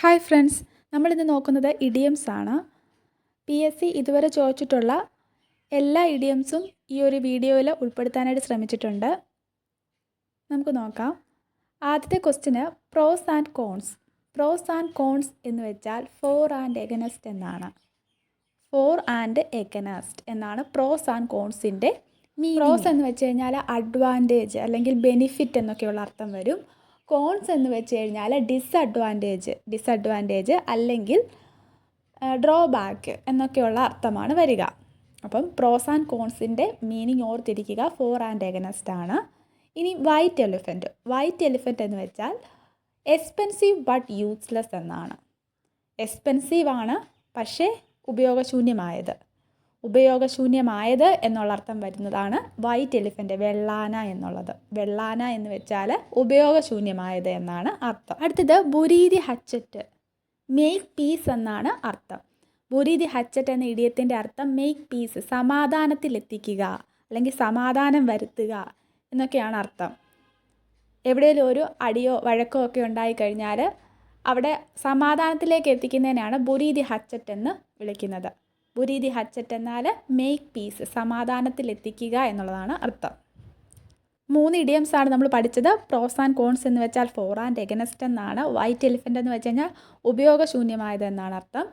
Hi friends നമ്മളിന്ന് നോക്കുന്നത് idioms ആണ്. പി എസ് സി ഇതുവരെ ചോദിച്ചിട്ടുള്ള എല്ലാ ഇഡിയംസും ഈ ഒരു വീഡിയോയിൽ ഉൾപ്പെടുത്താനായിട്ട് ശ്രമിച്ചിട്ടുണ്ട്. നമുക്ക് നോക്കാം. ആദ്യത്തെ ക്വസ്റ്റിന് pros and cons pros and cons എന്ന് വെച്ചാൽ ഫോർ ആൻഡ് എഗനസ്റ്റ് എന്നാണ്. ഫോർ ആൻഡ് എഗനസ്റ്റ് എന്നാണ് പ്രോസ് ആൻഡ് കോൺസിന്റെ പ്രോസ് എന്ന് വെച്ച് കഴിഞ്ഞാൽ അഡ്വാന്റേജ് അല്ലെങ്കിൽ ബെനിഫിറ്റ് എന്നൊക്കെയുള്ള അർത്ഥം വരും. കോൺസ് എന്ന് വെച്ച് കഴിഞ്ഞാൽ ഡിസ്അഡ്വാന്റേജ് ഡിസഡ്വാന്റേജ് അല്ലെങ്കിൽ ഡ്രോബാക്ക് എന്നൊക്കെയുള്ള അർത്ഥമാണ് വരിക. അപ്പം പ്രോസ് ആൻഡ് കോൺസിന്റെ മീനിങ് ഓർത്തിരിക്കുക. ഫോർ ആൻഡ് എഗനസ്റ്റ് ആണ്. ഇനി വൈറ്റ് എലിഫന്റ് വൈറ്റ് എലിഫന്റ് എന്ന് വെച്ചാൽ എക്സ്പെൻസീവ് ബട്ട് യൂസ്ലെസ് എന്നാണ്. എക്സ്പെൻസീവ് ആണ് പക്ഷേ ഉപയോഗശൂന്യമായത്. ഉപയോഗശൂന്യമായത് എന്നുള്ള അർത്ഥം വരുന്നതാണ് വൈറ്റ് എലിഫന്റ് വെള്ളാന എന്നുള്ളത്. വെള്ളാന എന്ന് വെച്ചാൽ ഉപയോഗശൂന്യമായത് എന്നാണ് അർത്ഥം. അടുത്തത് ബുരീതി ഹച്ചറ്റ് മേക്ക് പീസ് എന്നാണ് അർത്ഥം. ബുരീതി ഹച്ചറ്റ് എന്ന ഇടിയത്തിന്റെ അർത്ഥം മേക്ക് പീസ് സമാധാനത്തിലെത്തിക്കുക അല്ലെങ്കിൽ സമാധാനം വരുത്തുക എന്നൊക്കെയാണ് അർത്ഥം. എവിടെയെങ്കിലും ഒരു അടിയോ വഴക്കോ ഒക്കെ ഉണ്ടായിക്കഴിഞ്ഞാൽ അവിടെ സമാധാനത്തിലേക്ക് എത്തിക്കുന്നതിനാണ് ബുരീതി ഹച്ചറ്റ് എന്ന് വിളിക്കുന്നത്. ബുരീതി ഹച്ചറ്റ് എന്നാൽ മേക്ക് പീസ് സമാധാനത്തിലെത്തിക്കുക എന്നുള്ളതാണ് അർത്ഥം. മൂന്ന് ഇഡിയംസ് ആണ് നമ്മൾ പഠിച്ചത്. പ്രോസ് ആൻഡ് കോൺസ് എന്ന് വെച്ചാൽ ഫോർ ആൻഡ് എഗനസ്റ്റ് എന്നാണ്. വൈറ്റ് എലിഫന്റ് എന്ന് വെച്ച് കഴിഞ്ഞാൽ ഉപയോഗശൂന്യമായത് എന്നാണ് അർത്ഥം.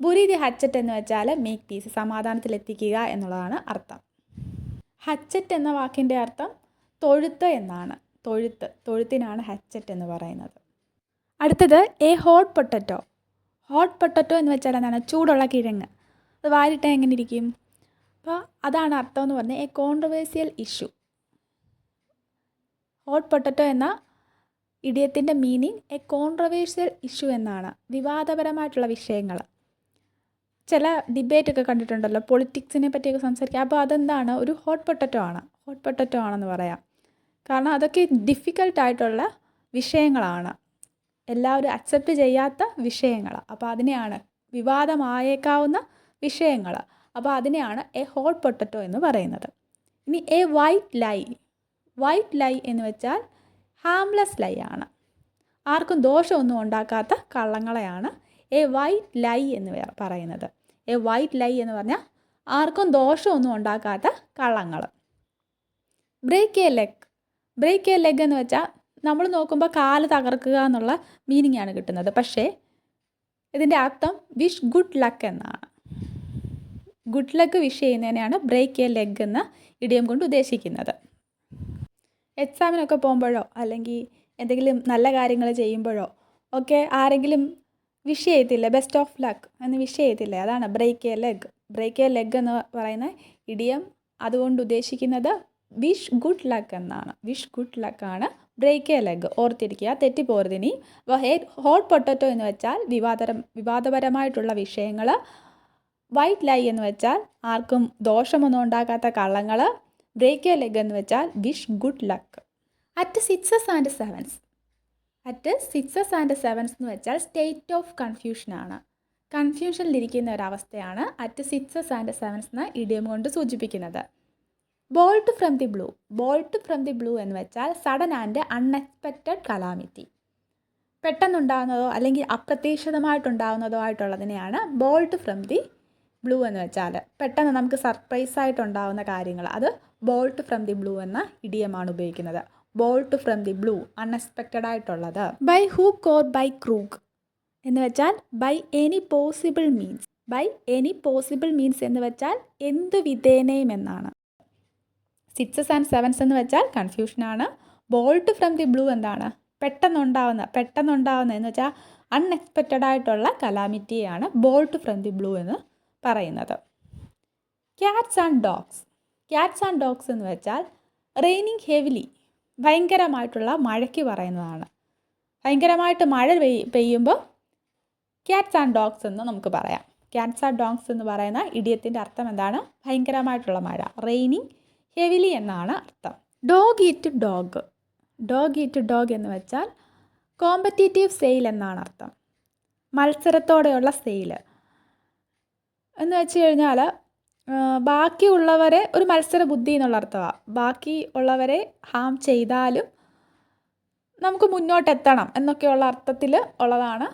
ബുരീതി ഹച്ചറ്റ് എന്ന് വെച്ചാൽ മേക്ക് പീസ് സമാധാനത്തിലെത്തിക്കുക എന്നുള്ളതാണ് അർത്ഥം. ഹച്ചറ്റ് എന്ന വാക്കിന്റെ അർത്ഥം തൊഴുത്ത് എന്നാണ്. തൊഴുത്ത് തൊഴുത്തിനാണ് ഹച്ചറ്റ് എന്ന് പറയുന്നത്. അടുത്തത് a hot potato hot potato എന്ന് വെച്ചാൽ എന്താണ്? ചൂടുള്ള കിഴങ്ങ്. അത് വാരിട്ടാൽ എങ്ങനെ ഇരിക്കും? അപ്പോൾ അതാണ് അർത്ഥം എന്ന് പറഞ്ഞാൽ a controversial issue hot potato എന്ന ഇടിയത്തിന്റെ മീനിങ് എ കോൺട്രവേഴ്സ്യൽ ഇഷ്യൂ എന്നാണ്. വിവാദപരമായിട്ടുള്ള വിഷയങ്ങൾ ചില ഡിബേറ്റൊക്കെ കണ്ടിട്ടുണ്ടല്ലോ പൊളിറ്റിക്സിനെ പറ്റിയൊക്കെ സംസാരിക്കുക അപ്പോൾ അതെന്താണ്? ഒരു ഹോട്ട് പൊട്ടറ്റോ ആണ്. ഹോട്ട് പൊട്ടറ്റോ ആണെന്ന് പറയാം. കാരണം അതൊക്കെ ഡിഫിക്കൽട്ടായിട്ടുള്ള വിഷയങ്ങളാണ്. എല്ലാവരും അക്സെപ്റ്റ് ചെയ്യാത്ത വിഷയങ്ങൾ അപ്പോൾ അതിനെയാണ് വിവാദമായേക്കാവുന്ന വിഷയങ്ങൾ അപ്പോൾ അതിനെയാണ് എ ഹോട്ട് പൊട്ടറ്റോ എന്ന് പറയുന്നത്. ഇനി a white lie. White lie എന്ന് വെച്ചാൽ ഹാംലെസ് ലൈ ആണ്. ആർക്കും ദോഷമൊന്നും ഉണ്ടാക്കാത്ത കള്ളങ്ങളെയാണ് എ വൈറ്റ് ലൈ എന്ന് പറയുന്നത്. എ വൈറ്റ് ലൈ എന്ന് പറഞ്ഞാൽ ആർക്കും ദോഷമൊന്നും ഉണ്ടാക്കാത്ത കള്ളങ്ങൾ break a leg. Break a leg എന്ന് വെച്ചാൽ നമ്മൾ നോക്കുമ്പോൾ കാൽ തകർക്കുക എന്നുള്ള മീനിങ് ആണ് കിട്ടുന്നത്. പക്ഷേ ഇതിന്റെ അർത്ഥം വിഷ് ഗുഡ് ലക്ക് എന്നാണ്. ഗുഡ് ലക്ക് വിഷ് ചെയ്യുന്നതിനെയാണ് ബ്രേക്ക് എ ലെഗ് എന്ന ഇടിയം കൊണ്ട് ഉദ്ദേശിക്കുന്നത്. എക്സാമിനൊക്കെ പോകുമ്പോഴോ അല്ലെങ്കിൽ എന്തെങ്കിലും നല്ല കാര്യങ്ങൾ ചെയ്യുമ്പോഴോ ഒക്കെ ആരെങ്കിലും വിഷ് ചെയ്യത്തില്ലേ? ബെസ്റ്റ് ഓഫ് ലക്ക് എന്ന് വിഷ് ചെയ്യത്തില്ലേ? അതാണ് break a leg. Break a leg എന്ന് പറയുന്ന ഇടിയം അതുകൊണ്ട് ഉദ്ദേശിക്കുന്നത് വിഷ് ഗുഡ് ലക്ക് എന്നാണ്. വിഷ് ഗുഡ് ലക്കാണ് ബ്രേക്ക് എ ലെഗ്. ഓർത്തിരിക്കുക തെറ്റിപ്പോരുതിനി ഹോട്ട് പൊട്ടറ്റോ എന്ന് വെച്ചാൽ വിവാദരം വിവാദപരമായിട്ടുള്ള വിഷയങ്ങൾ വൈറ്റ് ലൈ എന്ന് വെച്ചാൽ ആർക്കും ദോഷമൊന്നും ഉണ്ടാക്കാത്ത കള്ളങ്ങൾ ബ്രേക്ക് എ ലെഗ് എന്ന് വെച്ചാൽ wish good luck at sixes and sevens at sixes and sevens എന്ന് വെച്ചാൽ സ്റ്റേറ്റ് ഓഫ് കൺഫ്യൂഷനാണ് കൺഫ്യൂഷനിലിരിക്കുന്ന ഒരവസ്ഥയാണ് അറ്റ് സിക്സസ് ആൻഡ് സെവൻസ് എന്ന ഇഡിയം കൊണ്ട് സൂചിപ്പിക്കുന്നത്. Bolt from the blue bolt from the blue എന്ന് വെച്ചാൽ സഡൻ ആൻഡ് അൺഎക്സ്പെക്റ്റഡ് കലാമിറ്റി പെട്ടെന്നുണ്ടാകുന്നതോ അല്ലെങ്കിൽ അപ്രതീക്ഷിതമായിട്ടുണ്ടാകുന്നതോ ആയിട്ടുള്ളതിനെയാണ് ബോൾട്ട് ഫ്രം ദി ബ്ലൂ എന്ന് വെച്ചാൽ പെട്ടെന്ന് നമുക്ക് സർപ്രൈസ് ആയിട്ടുണ്ടാകുന്ന കാര്യങ്ങൾ. അത് ബോൾട്ട് ഫ്രം ദി ബ്ലൂ എന്ന ഇഡിയമാണ് ഉപയോഗിക്കുന്നത്. Bolt from the blue unexpected ആയിട്ടുള്ളത്. By hook or by crook എന്ന് വെച്ചാൽ by any possible means by any possible means എന്ന് വെച്ചാൽ എന്ത് വിധേനയും എന്നാണ്. സിക്സസ് ആൻഡ് സെവൻസ് എന്ന് വെച്ചാൽ കൺഫ്യൂഷനാണ് ബോൾട്ട് ഫ്രം ദി ബ്ലൂ എന്താണ്? പെട്ടെന്നുണ്ടാവുന്ന പെട്ടെന്നുണ്ടാവുന്ന എന്ന് വെച്ചാൽ അൺഎക്സ്പെക്റ്റഡ് ആയിട്ടുള്ള കലാമിറ്റിയാണ് ബോൾട്ട് ഫ്രം ദി ബ്ലൂ എന്ന് പറയുന്നത്. Cats and dogs cats and dogs എന്ന് വെച്ചാൽ റെയിനിങ് ഹെവിലി ഭയങ്കരമായിട്ടുള്ള മഴയ്ക്ക് പറയുന്നതാണ്. ഭയങ്കരമായിട്ട് മഴ പെയ് പെയ്യുമ്പോൾ ക്യാറ്റ്സ് ആൻഡ് ഡോഗ്സ് എന്ന് നമുക്ക് പറയാം. ക്യാറ്റ്സ് ആൻഡ് ഡോഗ്സ് എന്ന് പറയുന്ന ഇടിയത്തിന്റെ അർത്ഥം എന്താണ്? ഭയങ്കരമായിട്ടുള്ള മഴ റെയിനിങ് ഹെവിലി എന്നാണ് അർത്ഥം. Dog eat dog dog eat dog എന്ന് വെച്ചാൽ കോമ്പറ്റീറ്റീവ് സെയിൽ എന്നാണ് അർത്ഥം. മത്സരത്തോടെയുള്ള സെയിൽ എന്ന് വെച്ച് കഴിഞ്ഞാൽ ബാക്കിയുള്ളവരെ ഒരു മത്സര ബുദ്ധി എന്നുള്ള അർത്ഥമാണ് ബാക്കി ഉള്ളവരെ ഹാം ചെയ്താലും നമുക്ക് മുന്നോട്ടെത്തണം എന്നൊക്കെയുള്ള അർത്ഥത്തിൽ ഉള്ളതാണ്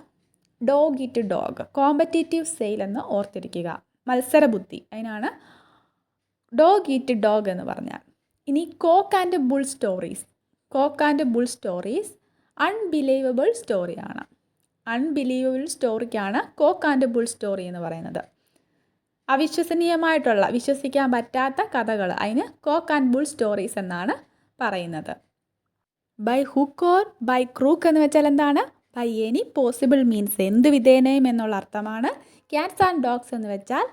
dog eat dog competitive zeal എന്ന് ഓർത്തിരിക്കുക. മത്സര ബുദ്ധി. അതിനാണ് ഡോഗ് ഈറ്റ് ഡോഗ് എന്ന് പറഞ്ഞാൽ. ഇനി cock and bull stories cock and bull stories unbelievable സ്റ്റോറിയാണ് അൺബിലീവബിൾ സ്റ്റോറിക്കാണ് കോക്ക് ആൻഡ് ബുൾ സ്റ്റോറി എന്ന് പറയുന്നത്. അവിശ്വസനീയമായിട്ടുള്ള വിശ്വസിക്കാൻ പറ്റാത്ത കഥകൾ. അതിന് കോക്ക് ആൻഡ് ബുൾ സ്റ്റോറീസ് എന്നാണ് പറയുന്നത്. By hook or by crook എന്ന് വെച്ചാൽ എന്താണ്? ബൈ എനി പോസിബിൾ മീൻസ് എന്ത് വിധേനയും എന്നുള്ള അർത്ഥമാണ്. ക്യാറ്റ്സ് ആൻഡ് ഡോഗ്സ് എന്ന് വെച്ചാൽ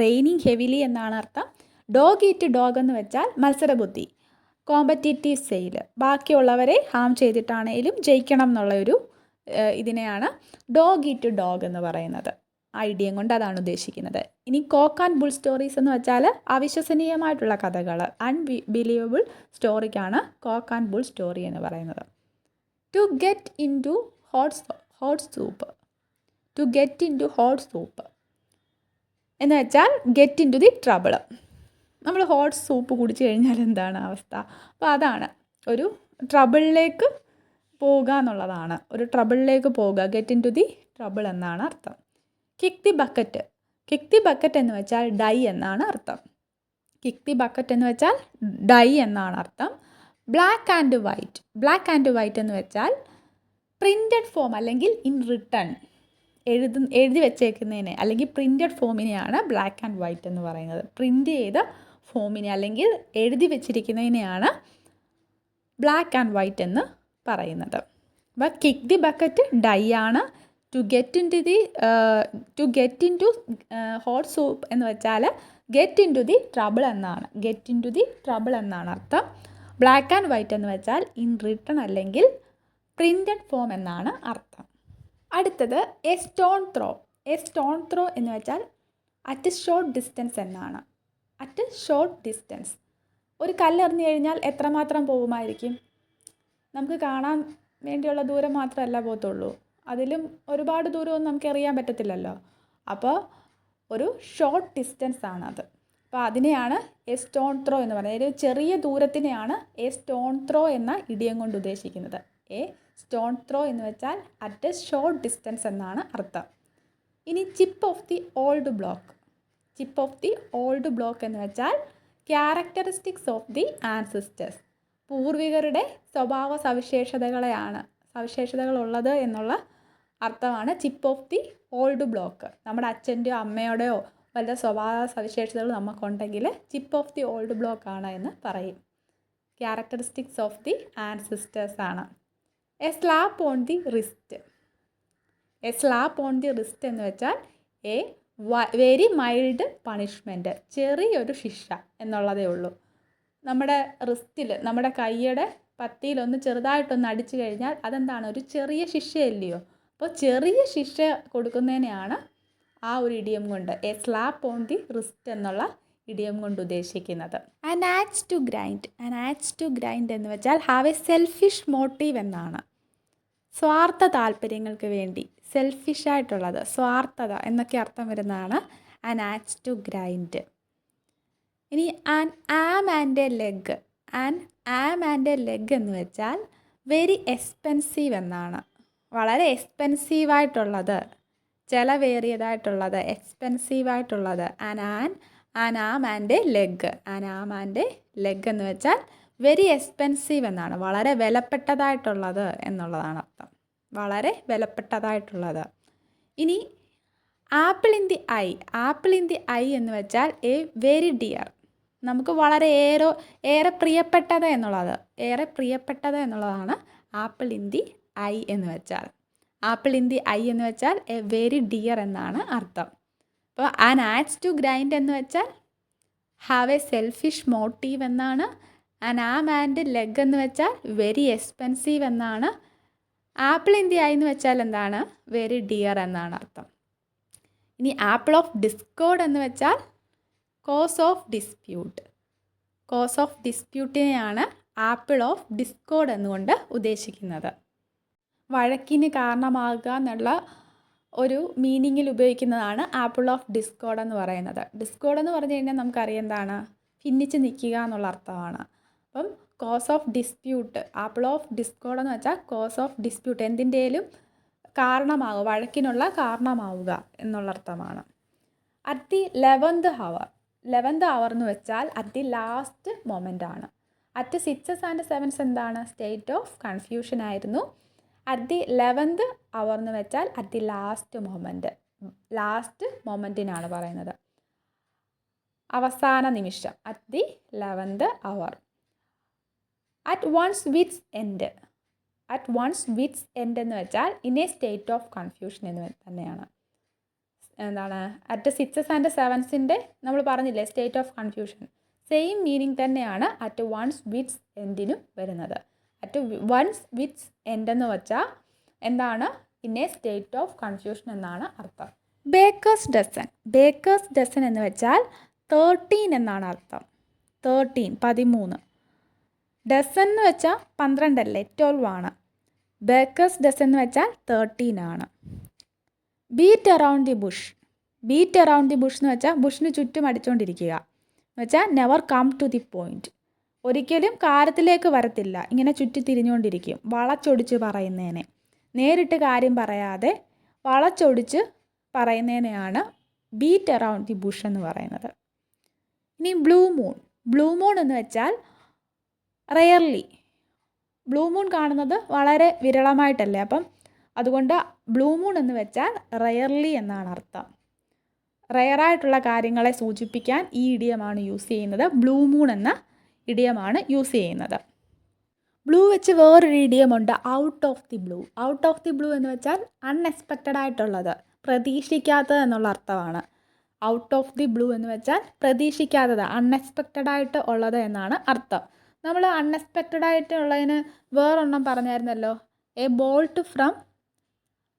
റെയിനിങ് ഹെവിലി എന്നാണ് അർത്ഥം. ഡോഗ് ഈറ്റ് ഡോഗ് എന്ന് വെച്ചാൽ മത്സരബുദ്ധി. കോമ്പറ്റീറ്റീവ് സെയിൽ ബാക്കിയുള്ളവരെ ഹാം ചെയ്തിട്ടാണെങ്കിലും ജയിക്കണം എന്നുള്ള ഒരു ഇതിനെയാണ് ഡോഗ് ഈറ്റ് ഡോഗ് എന്ന് പറയുന്നത്. ഐഡിയയും കൊണ്ട് അതാണ് ഉദ്ദേശിക്കുന്നത്. ഇനി കോക്ക് ആൻഡ് ബുൾ സ്റ്റോറീസ് എന്ന് വെച്ചാൽ അവിശ്വസനീയമായിട്ടുള്ള കഥകൾ അൺബിലീവബിൾ സ്റ്റോറിക്കാണ് കോക്ക് ആൻഡ് ബുൾ സ്റ്റോറി എന്ന് പറയുന്നത്. To get into hot hot soup. To get into hot soup. എന്ന് വെച്ചാൽ get into the trouble നമ്മൾ ഹോട്ട് സൂപ്പ് കുടിച്ചു കഴിഞ്ഞാൽ എന്താണ് അവസ്ഥ? അപ്പോൾ അതാണ്. ഒരു ട്രബിളിലേക്ക് പോകുക എന്നുള്ളതാണ് ഒരു ട്രബിളിലേക്ക് പോകുക get into the trouble എന്നാണ് അർത്ഥം. Kick the bucket kick the bucket എന്ന് വെച്ചാൽ ഡൈ എന്നാണ് അർത്ഥം. കിക്ക് ദി ബക്കറ്റ് എന്ന് വെച്ചാൽ ഡൈ എന്നാണ് അർത്ഥം. Black and white black and white എന്ന് വെച്ചാൽ പ്രിന്റഡ് ഫോം അല്ലെങ്കിൽ ഇൻ റിട്ടേൺ എഴുതു എഴുതി വെച്ചേക്കുന്നതിനെ അല്ലെങ്കിൽ പ്രിന്റഡ് ഫോമിനെയാണ് ബ്ലാക്ക് ആൻഡ് വൈറ്റ് എന്ന് പറയുന്നത്. പ്രിന്റ് ചെയ്ത ഫോമിനെ അല്ലെങ്കിൽ എഴുതി വെച്ചിരിക്കുന്നതിനെയാണ് ബ്ലാക്ക് ആൻഡ് വൈറ്റ് എന്ന് പറയുന്നത്. അപ്പോൾ കിക്ക് ദി ബക്കറ്റ് ഡൈ ആണ്. To get into the to get into hot soup എന്ന് വെച്ചാൽ get into the trouble എന്നാണ്. Get into the trouble എന്നാണ് അർത്ഥം. ബ്ലാക്ക് ആൻഡ് വൈറ്റ് എന്ന് വെച്ചാൽ ഇൻ റിട്ടൺ അല്ലെങ്കിൽ പ്രിന്റഡ് ഫോം എന്നാണ് അർത്ഥം. അടുത്തത് a stone throw a stone throw എന്ന് വെച്ചാൽ അറ്റ് ഷോർട്ട് ഡിസ്റ്റൻസ് എന്നാണ്. അറ്റ് ഷോർട്ട് ഡിസ്റ്റൻസ് ഒരു കല്ലെറിഞ്ഞു കഴിഞ്ഞാൽ എത്രമാത്രം പോകുമായിരിക്കും? നമുക്ക് കാണാൻ വേണ്ടിയുള്ള ദൂരം മാത്രമല്ല പോകത്തുള്ളൂ. അതിലും ഒരുപാട് ദൂരമൊന്നും നമുക്ക് എറിയാൻ പറ്റത്തില്ലല്ലോ. അപ്പോൾ ഒരു ഷോർട്ട് ഡിസ്റ്റൻസ് ആണ് അത് അപ്പോൾ അതിനെയാണ് എ സ്റ്റോൺ ത്രോ എന്ന് പറയുന്നത്. ഒരു ചെറിയ ദൂരത്തിനെയാണ് എ സ്റ്റോൺ ത്രോ എന്ന ഇടിയം കൊണ്ട് ഉദ്ദേശിക്കുന്നത്. എ സ്റ്റോൺ ത്രോ എന്ന് വെച്ചാൽ അറ്റ് എ ഷോർട്ട് ഡിസ്റ്റൻസ് എന്നാണ് അർത്ഥം. ഇനി chip off the old block chip off the old block എന്ന് വെച്ചാൽ ക്യാരക്ടറിസ്റ്റിക്സ് ഓഫ് ദി ആൻസിസ്റ്റേഴ്സ് പൂർവികരുടെ സ്വഭാവ സവിശേഷതകളെയാണ് സവിശേഷതകളുള്ളത് എന്നുള്ള അർത്ഥമാണ് chip off the old block നമ്മുടെ അച്ഛന്റെയോ അമ്മയുടെയോ വല്ല സ്വഭാവ സവിശേഷതകൾ നമുക്കുണ്ടെങ്കിൽ chip off the old block ആണ് എന്ന് പറയും. ക്യാരക്ടറിസ്റ്റിക്സ് ഓഫ് ദി ആൻസിസ്റ്റേഴ്സ് ആണ്. A slap on the wrist a slap on the wrist എന്ന് വെച്ചാൽ എ വെരി മൈൽഡ് പണിഷ്മെന്റ് ചെറിയൊരു ശിക്ഷ എന്നുള്ളതേ ഉള്ളൂ. നമ്മുടെ റിസ്റ്റിൽ നമ്മുടെ കൈയുടെ പത്തിയിലൊന്ന് ചെറുതായിട്ടൊന്ന് അടിച്ചു കഴിഞ്ഞാൽ അതെന്താണ്? ഒരു ചെറിയ ശിക്ഷയല്ലയോ? അപ്പോൾ ചെറിയ ശിക്ഷ കൊടുക്കുന്നതിനെയാണ് ആ ഒരു ഇടിയം കൊണ്ട് a slap on the wrist എന്നുള്ള ഇടിയം കൊണ്ട് ഉദ്ദേശിക്കുന്നത്. And axe to grind and axe to grind എന്ന് വെച്ചാൽ ഹാവ് എ സെൽഫിഷ് മോട്ടീവ് എന്നാണ്. സ്വാർത്ഥ താല്പര്യങ്ങൾക്ക് വേണ്ടി സെൽഫിഷായിട്ടുള്ളത് സ്വാർത്ഥത എന്നൊക്കെ അർത്ഥം വരുന്നതാണ് ആൻ ആക്സ് ടു ഗ്രൈൻഡ് ഇനി an arm and a leg an arm and a leg എന്ന് വെച്ചാൽ വെരി എക്സ്പെൻസീവ് എന്നാണ്. വളരെ എക്സ്പെൻസീവായിട്ടുള്ളത് ചിലവേറിയതായിട്ടുള്ളത് എക്സ്പെൻസീവായിട്ടുള്ളത് an an an arm and leg an arm and leg എന്ന് വെച്ചാൽ വെരി എക്സ്പെൻസീവ് എന്നാണ് വളരെ വിലപ്പെട്ടതായിട്ടുള്ളത് എന്നുള്ളതാണ് അർത്ഥം. വളരെ വിലപ്പെട്ടതായിട്ടുള്ളത്. ഇനി apple in the eye. Apple in the eye എന്ന് വെച്ചാൽ എ വെരി ഡിയർ നമുക്ക് വളരെ ഏറെ ഏറെ പ്രിയപ്പെട്ടത് എന്നുള്ളത് ഏറെ പ്രിയപ്പെട്ടത് എന്നുള്ളതാണ് ആപ്പിൾ ഇൻ ദി ഐ എന്ന് വെച്ചാൽ. ആപ്പിൾ ഇൻ ദി ഐ എന്ന് വെച്ചാൽ എ വെരി ഡിയർ എന്നാണ് അർത്ഥം. അപ്പോൾ ആൻ ആഡ്സ് ടു ഗ്രൈൻഡ് എന്ന് വെച്ചാൽ ഹാവ് എ സെൽഫിഷ് മോട്ടീവ് എന്നാണ്. ആൻ ആം ആൻഡ് ലെഗ് എന്ന് വെച്ചാൽ വെരി എക്സ്പെൻസീവ് എന്നാണ്. ആപ്പിൾ ഇൻ ദി ഐ എന്ന് വെച്ചാൽ എന്താണ്? വെരി ഡിയർ എന്നാണ് അർത്ഥം. ഇനി ആപ്പിൾ ഓഫ് ഡിസ്കോഡ് എന്ന് വെച്ചാൽ cause of dispute cause of ഡിസ്പ്യൂട്ടിനെയാണ് apple of discord എന്നുകൊണ്ട് ഉദ്ദേശിക്കുന്നത്. വഴക്കിന് കാരണമാകുക എന്നുള്ള ഒരു മീനിങ്ങിൽ ഉപയോഗിക്കുന്നതാണ് ആപ്പിൾ ഓഫ് ഡിസ്കോഡ് എന്ന് പറയുന്നത്. ഡിസ്കോഡ് എന്ന് പറഞ്ഞു കഴിഞ്ഞാൽ നമുക്കറിയാം എന്താണ്? ഭിന്നിച്ച് നിൽക്കുക എന്നുള്ള അർത്ഥമാണ്. അപ്പം cause of dispute apple of discord എന്ന് വെച്ചാൽ കോസ് ഓഫ് ഡിസ്പ്യൂട്ട് എന്തിന്റെയും കാരണമാവുക വഴക്കിനുള്ള കാരണമാവുക എന്നുള്ള അർത്ഥമാണ്. At the eleventh hour eleventh hour എന്ന് വെച്ചാൽ അറ്റ് ദി ലാസ്റ്റ് മൊമെന്റ് ആണ്. അറ്റ് സിക്സസ് ആൻഡ് സെവൻസ് എന്താണ്? സ്റ്റേറ്റ് ഓഫ് കൺഫ്യൂഷൻ ആയിരുന്നു. അറ്റ് ദി ലെവൻത്ത് അവർ എന്ന് വെച്ചാൽ at the last moment last മൊമെന്റിനാണ് പറയുന്നത്. അവസാന നിമിഷം. At the eleventh hour at one's wits end at one's wits end എന്ന് വെച്ചാൽ in a state of confusion എന്ന് തന്നെയാണ്. എന്താണ്? അറ്റ് സിക്സസ് ആൻഡ് സെവൻസിന്റെ നമ്മൾ പറഞ്ഞില്ലേ state of confusion same meaning തന്നെയാണ് അറ്റ് വൺസ് വിറ്റ്സ് എൻഡിനും വരുന്നത്. അറ്റ് വൺസ് വിറ്റ്സ് എൻഡ് എന്ന് വെച്ചാൽ എന്താണ്? In a state of confusion എന്നാണ് അർത്ഥം. ബേക്കേഴ്സ് ഡസൺ ബേക്കേഴ്സ് ഡസൺ എന്ന് വെച്ചാൽ തേർട്ടീൻ എന്നാണ് അർത്ഥം. തേർട്ടീൻ പതിമൂന്ന്. ഡസൺ എന്ന് വെച്ചാൽ പന്ത്രണ്ടല്ലേ? ട്വൽവ് ആണ്. ബേക്കേഴ്സ് ഡസൺ എന്ന് വെച്ചാൽ തേർട്ടീൻ ആണ്. Beat around the bush beat around the bush എന്ന് വെച്ചാൽ ബുഷിന് ചുറ്റും അടിച്ചുകൊണ്ടിരിക്കുക എന്ന് വെച്ചാൽ never come to the point ഒരിക്കലും കാരത്തിലേക്ക് വരത്തില്ല. ഇങ്ങനെ ചുറ്റി തിരിഞ്ഞുകൊണ്ടിരിക്കും വളച്ചൊടിച്ച് പറയുന്നതിനെ നേരിട്ട് കാര്യം പറയാതെ വളച്ചൊടിച്ച് പറയുന്നതിനെയാണ് ബീറ്റ് അറൗണ്ട് ദി ബുഷ് എന്ന് പറയുന്നത്. ഇനി ബ്ലൂ മൂൺ ബ്ലൂ മൂൺ എന്ന് വെച്ചാൽ റെയർലി ബ്ലൂ മൂൺ കാണുന്നത് വളരെ വിരളമായിട്ടല്ലേ? അപ്പം അതുകൊണ്ട് ബ്ലൂ മൂൺ എന്ന് വെച്ചാൽ റെയർലി എന്നാണ് അർത്ഥം. റെയറായിട്ടുള്ള കാര്യങ്ങളെ സൂചിപ്പിക്കാൻ ഈ ഇഡിയമാണ് യൂസ് ചെയ്യുന്നത്. ബ്ലൂ മൂൺ എന്ന ഇഡിയമാണ് യൂസ് ചെയ്യുന്നത്. ബ്ലൂ വെച്ച് വേറൊരു ഇഡിയമുണ്ട് out of the blue out of the blue എന്ന് വെച്ചാൽ അൺഎക്സ്പെക്റ്റഡ് ആയിട്ടുള്ളത് പ്രതീക്ഷിക്കാത്തത് എന്നുള്ള അർത്ഥമാണ്. ഔട്ട് ഓഫ് ദി ബ്ലൂ എന്ന് വെച്ചാൽ പ്രതീക്ഷിക്കാത്തത് അൺഎക്സ്പെക്റ്റഡ് ആയിട്ട് ഉള്ളത് എന്നാണ് അർത്ഥം. നമ്മൾ അൺഎക്സ്പെക്റ്റഡ് ആയിട്ട് ഉള്ളതിന് വേറൊരെണ്ണം പറഞ്ഞായിരുന്നല്ലോ? A bolt from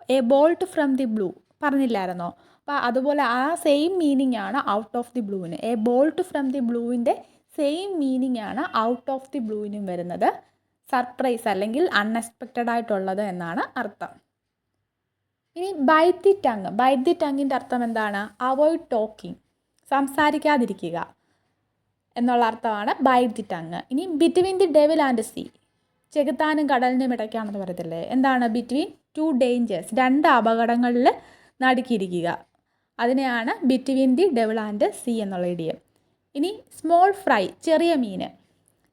a bolt from the blue പറഞ്ഞില്ലായിരുന്നോ? അപ്പോൾ അതുപോലെ ആ സെയിം മീനിങ് ആണ് ഔട്ട് ഓഫ് ദി ബ്ലൂവിന് എ ബോൾട്ട് ഫ്രം ദി ബ്ലൂവിന്റെ സെയിം മീനിങ് ആണ് ഔട്ട് ഓഫ് ദി ബ്ലൂവിനും വരുന്നത്. സർപ്രൈസ് അല്ലെങ്കിൽ അൺഎക്സ്പെക്റ്റഡ് ആയിട്ടുള്ളത് എന്നാണ് അർത്ഥം. ഇനി bite the tongue bite the ടങ്ങിന്റെ അർത്ഥം എന്താണ്? അവോയ്ഡ് ടോക്കിംഗ് സംസാരിക്കാതിരിക്കുക എന്നുള്ള അർത്ഥമാണ് ബൈറ്റ് ദി ടങ് ഇനി between the devil and sea ചെകുത്താനും കടലിനും ഇടയ്ക്കാണെന്ന് പറയത്തില്ലേ? എന്താണ് ബിറ്റ്വീൻ ടു ഡേഞ്ചേഴ്സ് രണ്ട് അപകടങ്ങളിൽ നടുക്കിയിരിക്കുക. അതിനെയാണ് between the devil and sea എന്നുള്ള ഇടിയം ഇനി സ്മോൾ ഫ്രൈ ചെറിയ മീൻ.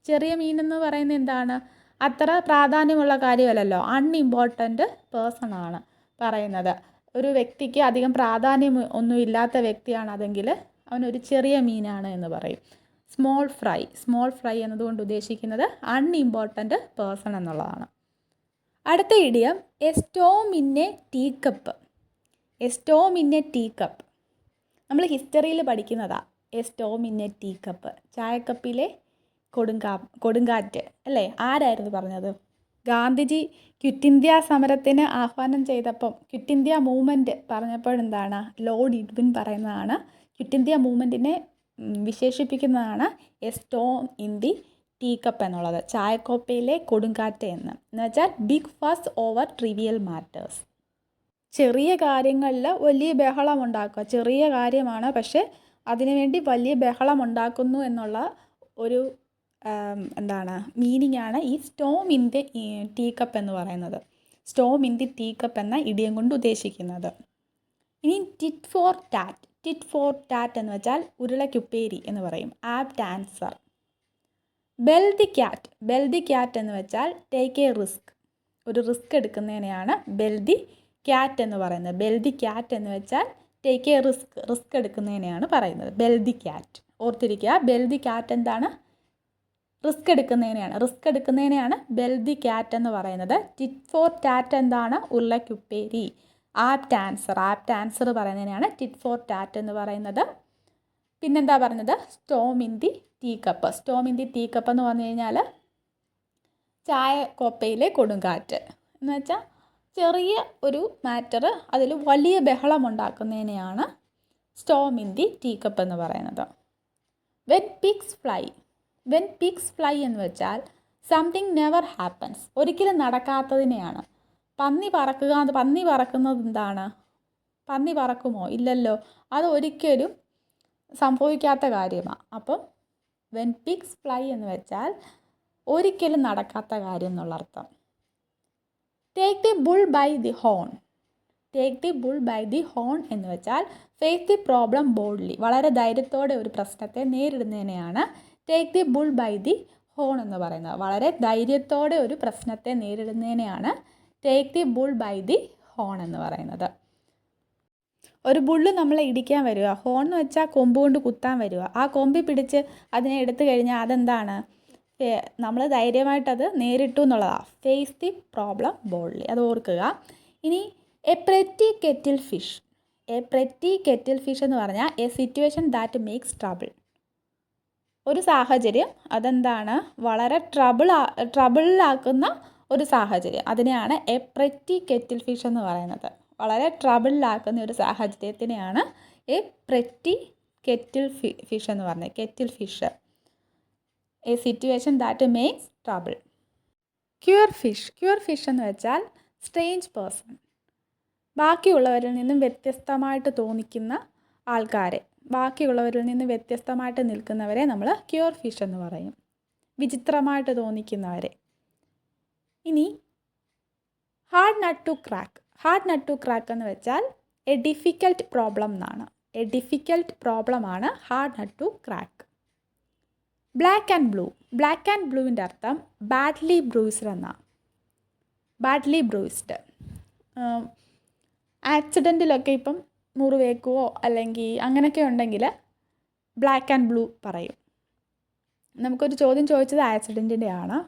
ചെറിയ മീൻ എന്ന് പറയുന്നത് എന്താണ്? അത്ര പ്രാധാന്യമുള്ള കാര്യമല്ലല്ലോ. അൺഇമ്പോർട്ടന്റ് പേഴ്സൺ ആണ് പറയുന്നത്. ഒരു വ്യക്തിക്ക് അധികം പ്രാധാന്യം ഒന്നും ഇല്ലാത്ത വ്യക്തിയാണ് അതെങ്കിൽ അവനൊരു ചെറിയ മീനാണ് എന്ന് പറയും. സ്മോൾ ഫ്രൈ സ്മോൾ ഫ്രൈ എന്നതുകൊണ്ട് ഉദ്ദേശിക്കുന്നത് അൺഇമ്പോർട്ടന്റ് പേഴ്സൺ എന്നുള്ളതാണ്. അടുത്ത idiom a storm in a teacup a storm in a teacup നമ്മൾ ഹിസ്റ്ററിയിൽ പഠിക്കുന്നതാണ് a storm in a teacup ചായക്കപ്പിലെ കൊടുങ്കാ കൊടുങ്കാറ്റ്. അല്ലേ? ആരായിരുന്നു പറഞ്ഞത്? ഗാന്ധിജി ക്വിറ്റ് ഇന്ത്യ സമരത്തിന് ആഹ്വാനം ചെയ്തപ്പം ക്വിറ്റ് ഇന്ത്യ മൂവ്മെന്റ് പറഞ്ഞപ്പോഴെന്താണ് ലോർഡ് ഇഡ്വിൻ പറയുന്നതാണ് ക്വിറ്റ് ഇന്ത്യ മൂവ്മെന്റിനെ വിശേഷിപ്പിക്കുന്നതാണ് a storm in the teacup എന്നുള്ളത്. ചായക്കോപ്പയിലെ കൊടുങ്കാറ്റ് എന്ന്. എന്നുവെച്ചാൽ ബിഗ് ഫസ് ഓവർ ട്രിവിയൽ മാറ്റേഴ്സ്. ചെറിയ കാര്യങ്ങളിൽ വലിയ ബഹളം ഉണ്ടാക്കുക ചെറിയ കാര്യമാണ് പക്ഷേ അതിനുവേണ്ടി വലിയ ബഹളം ഉണ്ടാക്കുന്നു എന്നുള്ള ഒരു എന്താണ് മീനിങ് ആണ് ഈ storm in the tea cup എന്ന് പറയുന്നത്. Storm in the tea cup എന്ന ഇടിയം കൊണ്ട് ഉദ്ദേശിക്കുന്നത്. ഇനി tit for tat. Tit for tat എന്ന് വെച്ചാൽ ഉരുളക്കുപ്പേരി എന്ന് പറയും. Apt answer. Bell the cat. Bell the cat എന്ന് വെച്ചാൽ ടേക്ക് എ റിസ്ക്. ഒരു റിസ്ക് എടുക്കുന്നതിനെയാണ് ബെൽ ദി ക്യാറ്റ് എന്ന് പറയുന്നത്. ബെൽ ദി ക്യാറ്റ് എന്ന് വെച്ചാൽ ടേക്ക് എ റിസ്ക് റിസ്ക് എടുക്കുന്നതിനെയാണ് പറയുന്നത്. ബെൽ ദി ക്യാറ്റ് ഓർത്തിരിക്കുക ബെൽ ദി ക്യാറ്റ് എന്താണ്? റിസ്ക് എടുക്കുന്നതിനെയാണ്. റിസ്ക് എടുക്കുന്നതിനെയാണ് ബെൽ ദി ക്യാറ്റ് എന്ന് പറയുന്നത്. ടിറ്റ് ഫോർ ടാറ്റ് എന്താണ്? ഉരുളക്കുപ്പേരി. ആപ്റ്റ് ആൻസർ ആപ്റ്റ് ആൻസർ പറയുന്നതിനെയാണ് ടിറ്റ് ഫോർ ടാറ്റ് എന്ന് പറയുന്നത്. പിന്നെന്താ പറഞ്ഞത്? Storm in the teacup storm in the teacup എന്ന് പറഞ്ഞു കഴിഞ്ഞാൽ ചായ കോപ്പയിലെ കൊടുങ്കാറ്റ്. എന്ന് വെച്ചാൽ ചെറിയ ഒരു മാറ്റർ അതിൽ വലിയ ബഹളം ഉണ്ടാക്കുന്നതിനെയാണ് storm in the tea cup എന്ന് പറയുന്നത്. When pigs fly when pigs fly എന്ന് വെച്ചാൽ സംതിങ് നെവർ ഹാപ്പൻസ് ഒരിക്കലും നടക്കാത്തതിനെയാണ്. പന്നി പറക്കുക പന്നി പറക്കുന്നത് എന്താണ്? പന്നി പറക്കുമോ? ഇല്ലല്ലോ. അത് ഒരിക്കലും സംഭവിക്കാത്ത കാര്യമാണ് അപ്പം വെൻ പിക്സ് ഫ്ലൈ എന്ന് വെച്ചാൽ ഒരിക്കലും നടക്കാത്ത കാര്യം എന്നുള്ള അർത്ഥം take the bull by the horn take the bull by the horn എന്ന് വെച്ചാൽ ഫേസ് ദി പ്രോബ്ലം ബോൾഡ്ലി വളരെ ധൈര്യത്തോടെ ഒരു പ്രശ്നത്തെ നേരിടുന്നതിനെയാണ് take the bull by the horn എന്ന് പറയുന്നത്. വളരെ ധൈര്യത്തോടെ ഒരു പ്രശ്നത്തെ നേരിടുന്നതിനെയാണ് take the bull by the horn എന്ന് പറയുന്നത്. ഒരു ബുള്ള് നമ്മളെ ഇടിക്കാൻ വരിക ഹോൺ എന്ന് വെച്ചാൽ കൊമ്പ് കൊണ്ട് കുത്താൻ വരിക ആ കൊമ്പി പിടിച്ച് അതിനെ എടുത്തു കഴിഞ്ഞാൽ അതെന്താണ്? നമ്മൾ ധൈര്യമായിട്ടത് നേരിട്ടു എന്നുള്ളതാണ് ഫേസ് ദി പ്രോബ്ലം ബോൾഡ്ലി അത് ഓർക്കുക. ഇനി a pretty kettle fish a pretty kettle fish എന്ന് പറഞ്ഞാൽ a situation that makes trouble ഒരു സാഹചര്യം അതെന്താണ്? വളരെ ട്രബിൾ ട്രബിളിലാക്കുന്ന ഒരു സാഹചര്യം. അതിനെയാണ് എ പ്രറ്റി കെറ്റിൽ ഫിഷ് എന്ന് പറയുന്നത്. വളരെ ട്രബിളിലാക്കുന്ന ഒരു സാഹചര്യത്തിനെയാണ് എ പ്രറ്റി കെറ്റിൽ ഫിഷ് എന്ന് പറഞ്ഞത്. Kettle fish a situation that makes trouble queer fish queer fish എന്ന് വെച്ചാൽ സ്ട്രേഞ്ച് പേഴ്സൺ ബാക്കിയുള്ളവരിൽ നിന്നും വ്യത്യസ്തമായിട്ട് തോന്നിക്കുന്ന ആൾക്കാരെ. ബാക്കിയുള്ളവരിൽ നിന്ന് വ്യത്യസ്തമായിട്ട് നിൽക്കുന്നവരെ നമ്മൾ ക്യൂർ ഫിഷ് എന്ന് പറയും. വിചിത്രമായിട്ട് തോന്നിക്കുന്നവരെ. ഇനി hard nut to crack hard nut to crack എന്ന് വെച്ചാൽ എ ഡിഫിക്കൽട്ട് പ്രോബ്ലം എന്നാണ്. എ ഡിഫിക്കൽട്ട് പ്രോബ്ലമാണ് hard nut to crack black and blue black and ബ്ലൂവിന്റെ അർത്ഥം ബാഡ്ലി ബ്രൂസ്ഡ് എന്നാണ് ബാഡ്ലി ബ്രൂസ്ഡ് ആക്സിഡന്റിലൊക്കെ ഇപ്പം മുറിവേക്കുവോ അല്ലെങ്കിൽ അങ്ങനെയൊക്കെ ഉണ്ടെങ്കിൽ ബ്ലാക്ക് ആൻഡ് ബ്ലൂ പറയും. നമുക്കൊരു ചോദ്യം ചോദിച്ചത് ആക്സിഡന്റിന്റെ ആണ്.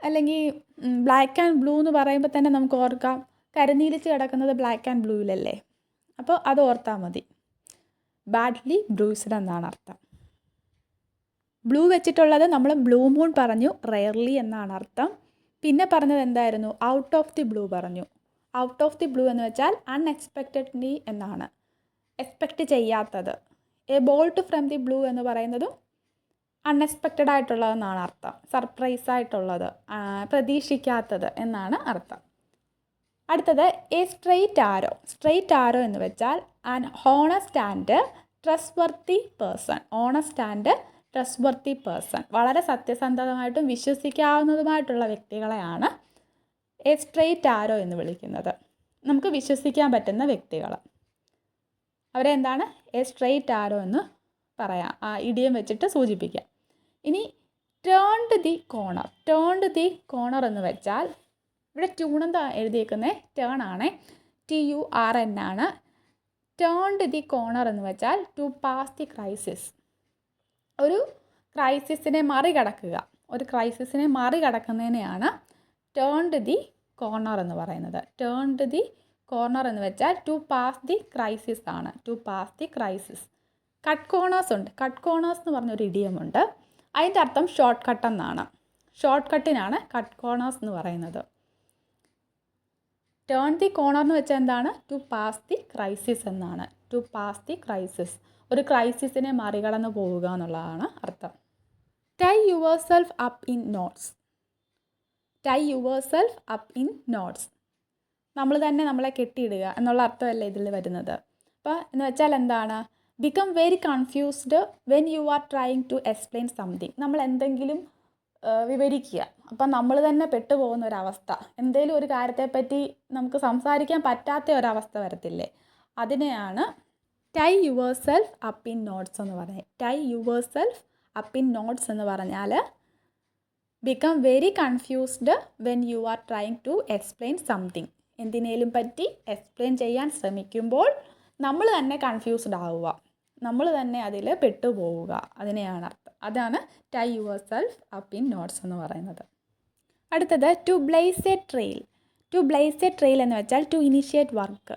അല്ലെങ്കിൽ ബ്ലാക്ക് ആൻഡ് ബ്ലൂ എന്ന് പറയുമ്പോൾ തന്നെ നമുക്ക് ഓർക്കാം. കരുനീലിച്ച് കിടക്കുന്നത് ബ്ലാക്ക് ആൻഡ് ബ്ലൂവിലല്ലേ അപ്പോൾ അത് ഓർത്താൽ മതി. ബാഡ്ലി ബ്രൂസ്ഡ് എന്നാണ് അർത്ഥം. ബ്ലൂ വെച്ചിട്ടുള്ളത് നമ്മൾ ബ്ലൂ മൂൺ പറഞ്ഞു റെയർലി എന്നാണ് അർത്ഥം. പിന്നെ പറഞ്ഞത് എന്തായിരുന്നു? ഔട്ട് ഓഫ് ദി ബ്ലൂ പറഞ്ഞു. ഔട്ട് ഓഫ് ദി ബ്ലൂ എന്ന് വെച്ചാൽ അൺഎക്സ്പെക്റ്റഡ്ലി എന്നാണ്. എക്സ്പെക്റ്റ് ചെയ്യാത്തത്. A bolt from the blue എന്ന് പറയുന്നതും അൺഎക്സ്പെക്റ്റഡ് ആയിട്ടുള്ളതെന്നാണ് അർത്ഥം. സർപ്രൈസ് ആയിട്ടുള്ളത്. പ്രതീക്ഷിക്കാത്തത് എന്നാണ് അർത്ഥം. അടുത്തത് a straight arrow straight arrow എന്ന് വെച്ചാൽ an honest and trustworthy person honest and trustworthy person വളരെ സത്യസന്ധമായിട്ടും വിശ്വസിക്കാവുന്നതുമായിട്ടുള്ള വ്യക്തികളെയാണ് എ സ്ട്രെയിറ്റ് ആരോ എന്ന് വിളിക്കുന്നത്. നമുക്ക് വിശ്വസിക്കാൻ പറ്റുന്ന വ്യക്തികൾ. അവരെ എന്താണ്? എ സ്ട്രെയിറ്റ് ആരോ എന്ന് പറയാം. ആ ഇടിയം വെച്ചിട്ട് സൂചിപ്പിക്കാം. ഇനി turned the corner turned the corner എന്ന് വെച്ചാൽ ഇവിടെ ട്യൂൺ എന്താ എഴുതിയേക്കുന്നത് ടേൺ ആണ്. ടി യു ആർ എൻ ആണ്. ടേൺഡ് ദി കോണർ എന്ന് വെച്ചാൽ ടു പാസ് ദി ക്രൈസിസ് ഒരു ക്രൈസിസിനെ മറികടക്കുക. ഒരു ക്രൈസിസിനെ മറികടക്കുന്നതിനെയാണ് ടേൺഡ് ദി കോർണർ എന്ന് പറയുന്നത്. ടേൺഡ് ദി കോർണർ എന്ന് വെച്ചാൽ ടു പാസ് ദി ക്രൈസിസ് ആണ്. To pass the crisis cut corners ഉണ്ട്. കട്ട് കോണേഴ്സ് എന്ന് പറഞ്ഞൊരു ഇടിയമുണ്ട് അതിന്റെ അർത്ഥം ഷോർട്ട് കട്ട് എന്നാണ്. ഷോർട്ട് കട്ടിനാണ് കട്ട് കോണേഴ്സ് എന്ന് പറയുന്നത്. ടേൺ ദി കോണർ എന്ന് വെച്ചാൽ എന്താണ്? ടു പാസ് ദി ക്രൈസിസ് എന്നാണ്. ടു പാസ് ദി ക്രൈസിസ് ഒരു ക്രൈസിസിനെ മറികടന്ന് പോവുക എന്നുള്ളതാണ് അർത്ഥം. Tie yourself up in knots tie yourself up in knots നമ്മൾ തന്നെ നമ്മളെ കെട്ടിയിടുക എന്നുള്ള അർത്ഥമല്ലേ ഇതിൽ വരുന്നത്. അപ്പോൾ എന്ന് വെച്ചാൽ എന്താണ്? Become very confused when you are trying to explain something നമ്മൾ എന്തെങ്കിലും വിവരിക്കുക. അപ്പം നമ്മൾ തന്നെ പെട്ടുപോകുന്ന ഒരവസ്ഥ. എന്തെങ്കിലും ഒരു കാര്യത്തെപ്പറ്റി നമുക്ക് സംസാരിക്കാൻ പറ്റാത്ത ഒരവസ്ഥ വരത്തില്ലേ? അതിനെയാണ് tie yourself up in knots എന്ന് പറയുന്നത് tie yourself up in knots എന്ന് പറഞ്ഞാൽ become very confused when you are trying to explain something എന്തിനേലും പറ്റി എക്സ്പ്ലെയിൻ ചെയ്യാൻ ശ്രമിക്കുമ്പോൾ നമ്മൾ തന്നെ കൺഫ്യൂസ്ഡ് ആവുക. നമ്മൾ തന്നെ അതിൽ പെട്ടുപോവുക. അതിനെയാണ് അർത്ഥം. അതാണ് tie yourself up in knots എന്ന് പറയുന്നത്. അടുത്തത് to blaze a trail to blaze a trail എന്ന് വെച്ചാൽ ടു ഇനിഷ്യേറ്റ് വർക്ക്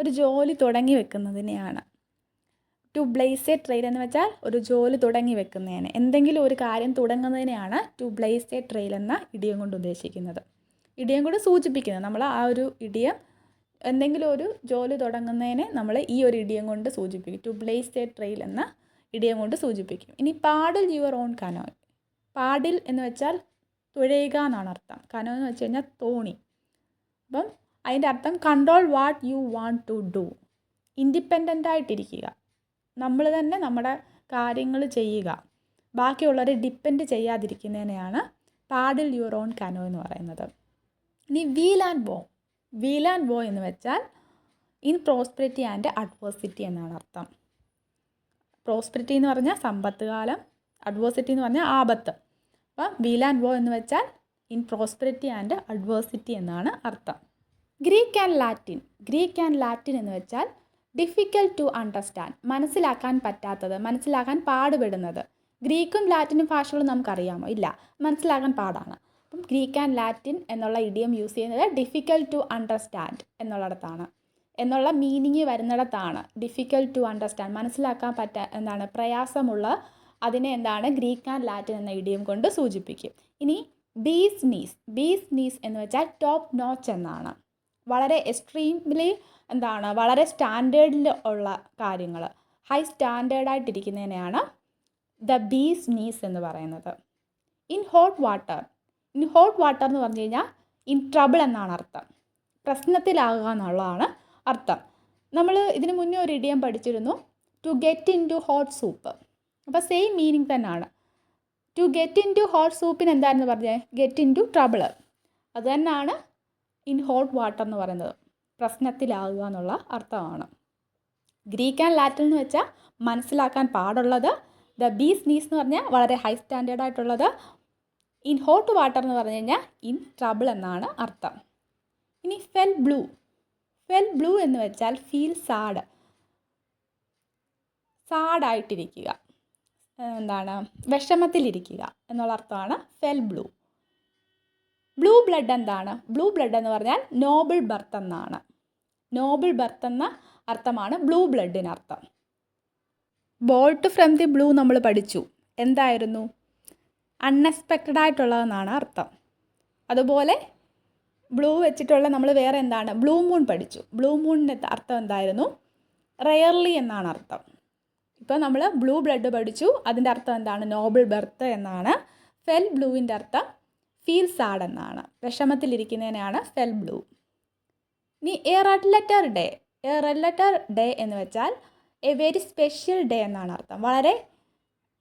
ഒരു ജോലി തുടങ്ങി വെക്കുന്നതിനെയാണ്. ടു ബ്ലേസ് എ ട്രെയിൽ എന്ന് വെച്ചാൽ ഒരു ജോലി തുടങ്ങി വെക്കുന്നതിന്. എന്തെങ്കിലും ഒരു കാര്യം തുടങ്ങുന്നതിനെയാണ് ടു ബ്ലേസ് എ ട്രെയിൽ എന്ന ഇടിയം കൊണ്ട് ഉദ്ദേശിക്കുന്നത്. ഇടിയം കൊണ്ട് സൂചിപ്പിക്കുന്നത് നമ്മൾ ആ ഒരു ഇടിയം എന്തെങ്കിലും ഒരു ജോലി തുടങ്ങുന്നതിനെ നമ്മൾ ഈ ഒരു ഇടിയം കൊണ്ട് സൂചിപ്പിക്കും. ടു ബ്ലേസ് എ ട്രെയിൽ എന്ന ഇടിയം കൊണ്ട് സൂചിപ്പിക്കും. ഇനി paddle your own canoe paddle എന്ന് വെച്ചാൽ തുഴയുക എന്നാണ് അർത്ഥം. കനോ എന്ന് വെച്ച് കഴിഞ്ഞാൽ തോണി. അപ്പം അതിന്റെ അർത്ഥം control what you want to do independent ആയിട്ടിരിക്കുക. നമ്മൾ തന്നെ നമ്മുടെ കാര്യങ്ങൾ ചെയ്യുക. ബാക്കിയുള്ളവരെ ഡിപ്പെൻഡ് ചെയ്യാതിരിക്കുന്നതിനെയാണ് പാഡിൽ യുവർ ഓൺ കനോ എന്ന് പറയുന്നത്. ഇനി weal and woe weal and woe എന്ന് വെച്ചാൽ ഇൻ പ്രോസ്പെരിറ്റി ആൻഡ് അഡ്വേഴ്സിറ്റി എന്നാണ് അർത്ഥം. പ്രോസ്പെരിറ്റി എന്ന് പറഞ്ഞാൽ സമ്പത്ത് കാലം അഡ്വേഴ്സിറ്റി എന്ന് പറഞ്ഞാൽ ആപത്ത്. അപ്പം വീൽ ആൻഡ് ബോ എന്ന് വെച്ചാൽ ഇൻ പ്രോസ്പെരിറ്റി ആൻഡ് അഡ്വേഴ്സിറ്റി എന്നാണ് അർത്ഥം. Greek and Latin Greek and Latin എന്ന് വെച്ചാൽ ഡിഫിക്കൽട്ട് ടു അണ്ടർസ്റ്റാൻഡ് മനസ്സിലാക്കാൻ പറ്റാത്തത് മനസ്സിലാക്കാൻ പാടുപെടുന്നത്. ഗ്രീക്കും ലാറ്റിനും ഭാഷകളും നമുക്കറിയാമോ? ഇല്ല. മനസ്സിലാക്കാൻ പാടാണ്. അപ്പം ഗ്രീക്ക് ആൻഡ് ലാറ്റിൻ എന്നുള്ള ഇഡിയം യൂസ് ചെയ്യുന്നത് ഡിഫിക്കൽട്ട് ടു അണ്ടർസ്റ്റാൻഡ് എന്നുള്ളിടത്താണ്. എന്നുള്ള മീനിങ് വരുന്നിടത്താണ് ഡിഫിക്കൽട്ട് ടു അണ്ടർസ്റ്റാൻഡ് മനസ്സിലാക്കാൻ പറ്റ എന്താണ് പ്രയാസമുള്ള അതിനെ എന്താണ് ഗ്രീക്ക് ആൻഡ് ലാറ്റിൻ എന്ന ഇഡിയം കൊണ്ട് സൂചിപ്പിക്കും. ഇനി ബീസ് നീസ് ബീസ് നീസ് എന്ന് വെച്ചാൽ ടോപ്പ് നോച്ച് എന്നാണ്. വളരെ എക്സ്ട്രീംലി എന്താണ് വളരെ സ്റ്റാൻഡേർഡിൽ ഉള്ള കാര്യങ്ങൾ. ഹൈ സ്റ്റാൻഡേർഡായിട്ടിരിക്കുന്നതിനെയാണ് ദ ബീസ് നീസ് എന്ന് പറയുന്നത്. In hot water in hot water എന്ന് പറഞ്ഞു കഴിഞ്ഞാൽ ഇൻ ട്രബിൾ എന്നാണ് അർത്ഥം. പ്രശ്നത്തിലാകുക എന്നുള്ളതാണ് അർത്ഥം. നമ്മൾ ഇതിനു മുന്നേ ഒരു ഇടിയം പഠിച്ചിരുന്നു to get into hot soup അപ്പോൾ സെയിം മീനിങ് തന്നെയാണ്. To get into hot സൂപ്പിന് എന്തായിരുന്നു പറഞ്ഞത് ഗെറ്റ് ഇൻ ടു ട്രബിൾ അത് തന്നെയാണ് ഇൻ ഹോട്ട് വാട്ടർ എന്ന് പറയുന്നത് പ്രശ്നത്തിലാകുക എന്നുള്ള അർത്ഥമാണ്. ഗ്രീക്ക് ആൻഡ് ലാറ്റിൻ എന്ന് വെച്ചാൽ മനസ്സിലാക്കാൻ പാടുള്ളത് ദ ബീസ് നീസ് എന്ന് പറഞ്ഞാൽ വളരെ ഹൈ സ്റ്റാൻഡേർഡ് ആയിട്ടുള്ളത് ഇൻ ഹോട്ട് വാട്ടർ എന്ന് പറഞ്ഞു കഴിഞ്ഞാൽ ഇൻ ട്രബിൾ എന്നാണ് അർത്ഥം. ഇനി ഫെൽ ബ്ലൂ ഫെൽ ബ്ലൂ എന്ന് വെച്ചാൽ ഫീൽ സാഡ് സാഡായിട്ടിരിക്കുക എന്താണ്? വിഷമത്തിലിരിക്കുക എന്നുള്ള അർത്ഥമാണ് ഫെൽ ബ്ലൂ ബ്ലൂ ബ്ലഡ് എന്താണ്? ബ്ലൂ ബ്ലഡ് എന്ന് പറഞ്ഞാൽ നോബിൾ ബർത്ത് എന്നാണ്. നോബിൾ ബർത്ത് എന്ന അർത്ഥമാണ് ബ്ലൂ ബ്ലഡിനർത്ഥം ബോൾട്ട് ഫ്രം ദി ബ്ലൂ നമ്മൾ പഠിച്ചു. എന്തായിരുന്നു? അൺഎക്സ്പെക്റ്റഡ് ആയിട്ടുള്ളതെന്നാണ് അർത്ഥം. അതുപോലെ ബ്ലൂ വെച്ചിട്ടുള്ള നമ്മൾ വേറെ എന്താണ്? ബ്ലൂ മൂൺ പഠിച്ചു. ബ്ലൂ മൂണിന്റെ അർത്ഥം എന്തായിരുന്നു? റെയർലി എന്നാണ് അർത്ഥം. ഇപ്പോൾ നമ്മൾ ബ്ലൂ ബ്ലഡ് പഠിച്ചു. അതിന്റെ അർത്ഥം എന്താണ്? നോബിൾ ബർത്ത് എന്നാണ്. ഫെൽ ബ്ലൂവിന്റെ അർത്ഥം. ഫീൽ സാഡ് എന്നാണ്. വിഷമത്തിലിരിക്കുന്നതിനാണ് ഫെൽ ബ്ലൂ ഇനി a red letter day a red letter day എന്ന് വെച്ചാൽ എ വെരി സ്പെഷ്യൽ ഡേ എന്നാണ് അർത്ഥം. വളരെ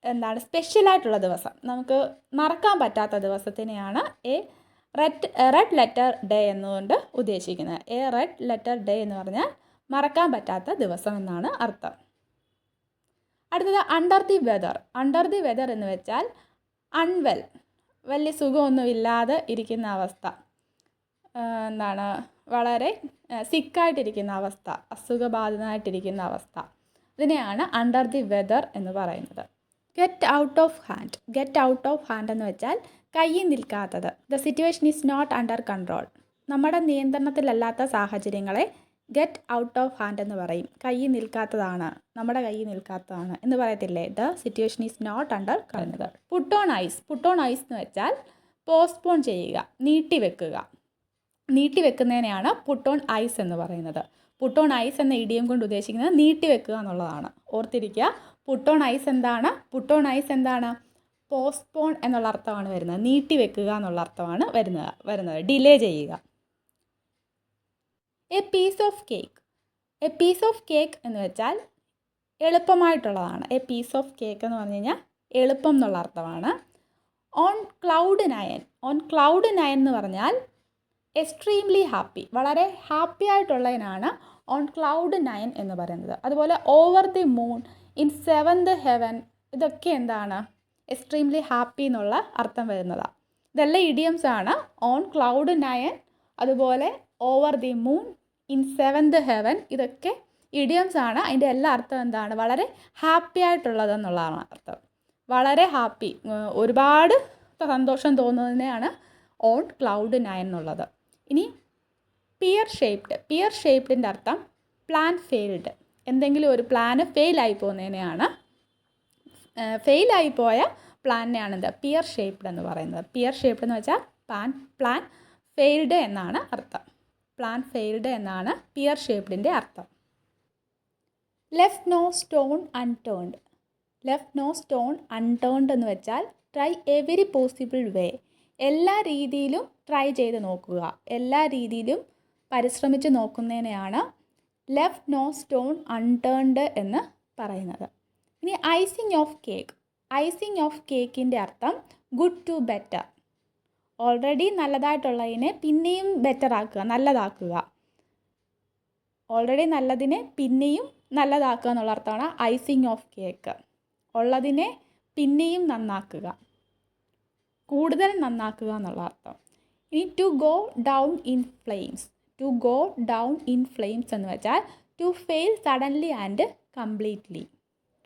എന്താണ് സ്പെഷ്യലായിട്ടുള്ള ദിവസം. നമുക്ക് മറക്കാൻ പറ്റാത്ത ദിവസത്തിനെയാണ് a red red letter day എന്നുകൊണ്ട് ഉദ്ദേശിക്കുന്നത്. എ റെഡ് ലെറ്റർ ഡേ എന്ന് പറഞ്ഞാൽ മറക്കാൻ പറ്റാത്ത ദിവസം എന്നാണ് അർത്ഥം. അടുത്തത് under the weather under the weather എന്ന് വെച്ചാൽ അൺവെൽ വലിയ സുഖമൊന്നും ഇല്ലാതെ ഇരിക്കുന്ന അവസ്ഥ. എന്താണ് വളരെ സിക്കായിട്ടിരിക്കുന്ന അവസ്ഥ അസുഖബാധിതനായിട്ടിരിക്കുന്ന അവസ്ഥ. ഇതിനെയാണ് അണ്ടർ ദി വെതർ എന്ന് പറയുന്നത്. Get out of hand get out of hand എന്ന് വെച്ചാൽ കയ്യിൽ നിൽക്കാത്തത്. The situation is not under control നമ്മുടെ നിയന്ത്രണത്തിലല്ലാത്ത സാഹചര്യങ്ങളെ ഗെറ്റ് ഔട്ട് ഓഫ് ഹാൻഡ് എന്ന് പറയും. കൈ നിൽക്കാത്തതാണ്. നമ്മുടെ കൈ നിൽക്കാത്തതാണ് എന്ന് പറയത്തില്ലേ? The situation is not under control put on ice put on ice എന്ന് വെച്ചാൽ പോസ്റ്റ്പോൺ ചെയ്യുക. നീട്ടി വെക്കുക. നീട്ടി വെക്കുന്നതിനെയാണ് പുട്ട് ഓൺ ഐസ് എന്ന് പറയുന്നത്. പുട്ട് ഓൺ ഐസ് എന്ന ഇടിയം കൊണ്ട് ഉദ്ദേശിക്കുന്നത് നീട്ടി വെക്കുക എന്നുള്ളതാണ്. ഓർത്തിരിക്കുക. പുട്ട് ഓൺ ഐസ് എന്താണ്? പുട്ട് ഓൺ ഐസ് എന്താണ്? പോസ്റ്റ്പോൺ എന്നുള്ള അർത്ഥമാണ് വരുന്നത്. നീട്ടി വെക്കുക എന്നുള്ള അർത്ഥമാണ് വരുന്നത്. വരുന്നത്. ഡിലേ ചെയ്യുക. A piece of cake a piece of cake എന്ന് വെച്ചാൽ എളുപ്പമായിട്ടുള്ളതാണ്. എ പീസ് ഓഫ് കേക്ക് എന്ന് പറഞ്ഞു കഴിഞ്ഞാൽ എളുപ്പം എന്നുള്ള അർത്ഥമാണ്. On cloud nine on cloud nine എന്ന് പറഞ്ഞാൽ എക്സ്ട്രീംലി ഹാപ്പി വളരെ ഹാപ്പി ആയിട്ടുള്ളതിനാണ് ഓൺ ക്ലൗഡ് നയൻ എന്ന് പറയുന്നത്. അതുപോലെ over the moon in seventh heaven ഇതൊക്കെ എന്താണ്? എക്സ്ട്രീംലി ഹാപ്പി എന്നുള്ള അർത്ഥം വരുന്നതാണ് ഇതെല്ലാം ഇഡിയംസ് ആണ്. ഓൺ ക്ലൗഡ് നയൻ അതുപോലെ over the moon in seventh heaven ഇതൊക്കെ ഇഡിയംസ് ആണ്. അതിന്റെ എല്ലാ അർത്ഥം എന്താണ്? വളരെ ഹാപ്പി ആയിട്ടുള്ളതെന്നുള്ളതാണ് അർത്ഥം. വളരെ ഹാപ്പി ഒരുപാട് സന്തോഷം തോന്നുന്നതിനെയാണ് ഓൺ ക്ലൗഡ് നയൻ എന്നുള്ളത്. ഇനി പിയർ ഷേപ്ഡ് പിയർ ഷേപ്ഡിന്റെ അർത്ഥം പ്ലാൻ ഫെയിൽഡ് എന്തെങ്കിലും ഒരു പ്ലാന് ഫെയിലായി പോകുന്നതിനെയാണ് ഫെയിലായി പോയ പ്ലാനിനെയാണ് എന്താ? പിയർ ഷേപ്ഡ് എന്ന് പറയുന്നത്. പിയർ ഷേപ്ഡ് എന്ന് വെച്ചാൽ പ്ലാൻ പ്ലാൻ ഫെയിൽഡ് എന്നാണ് അർത്ഥം. പ്ലാൻ ഫെയിൽഡ് എന്നാണ് പിയർ ഷേപ്ഡിന്റെ അർത്ഥം. Left no stone unturned left no stone unturned എന്ന് വെച്ചാൽ ട്രൈ എവരി പോസിബിൾ വേ എല്ലാ രീതിയിലും ട്രൈ ചെയ്ത് നോക്കുക. എല്ലാ രീതിയിലും പരിശ്രമിച്ച് നോക്കുന്നതിനെയാണ് ലെഫ്റ്റ് നോ സ്റ്റോൺ അൺടേൺഡ് എന്ന് പറയുന്നത്. ഇനി icing of cake icing of കേക്കിന്റെ അർത്ഥം ഗുഡ് ടു ബെറ്റർ ഓൾറെഡി നല്ലതായിട്ടുള്ളതിനെ പിന്നെയും ബെറ്റർ ആക്കുക നല്ലതാക്കുക. ഓൾറെഡി നല്ലതിനെ പിന്നെയും നല്ലതാക്കുക എന്നുള്ള അർത്ഥമാണ് ഐസിങ് ഓഫ് കേക്ക് ഉള്ളതിനെ പിന്നെയും നന്നാക്കുക. കൂടുതൽ നന്നാക്കുക എന്നുള്ള അർത്ഥം. ഇനി to go down in flames to go down in flames എന്ന് വെച്ചാൽ to fail suddenly and completely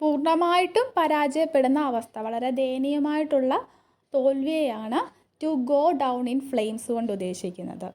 പൂർണമായിട്ടും പരാജയപ്പെടുന്ന അവസ്ഥ വളരെ ദയനീയമായിട്ടുള്ള തോൽവിയെയാണ് to go down in flames കൊണ്ട് ഉദ്ദേശിക്കുന്നത്.